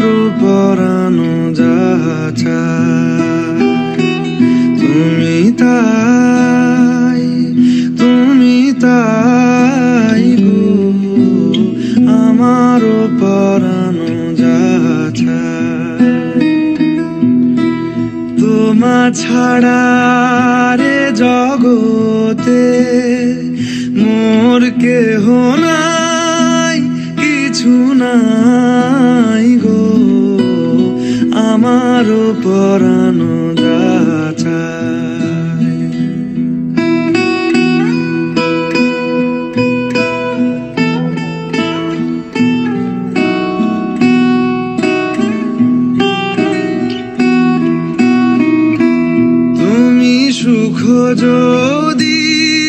আমারও পরানো যাচা তুমি তাই তুমি তাই গো আমারও পরানো যাচা তোমা ছাড়া রে জগতে মোর কেহ নাই। আমারও পরানো তুমি সুখ যদি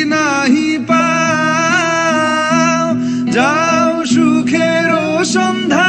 নাহি পাও যাও সুখের সন্ধানে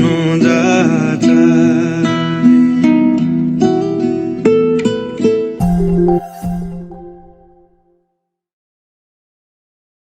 no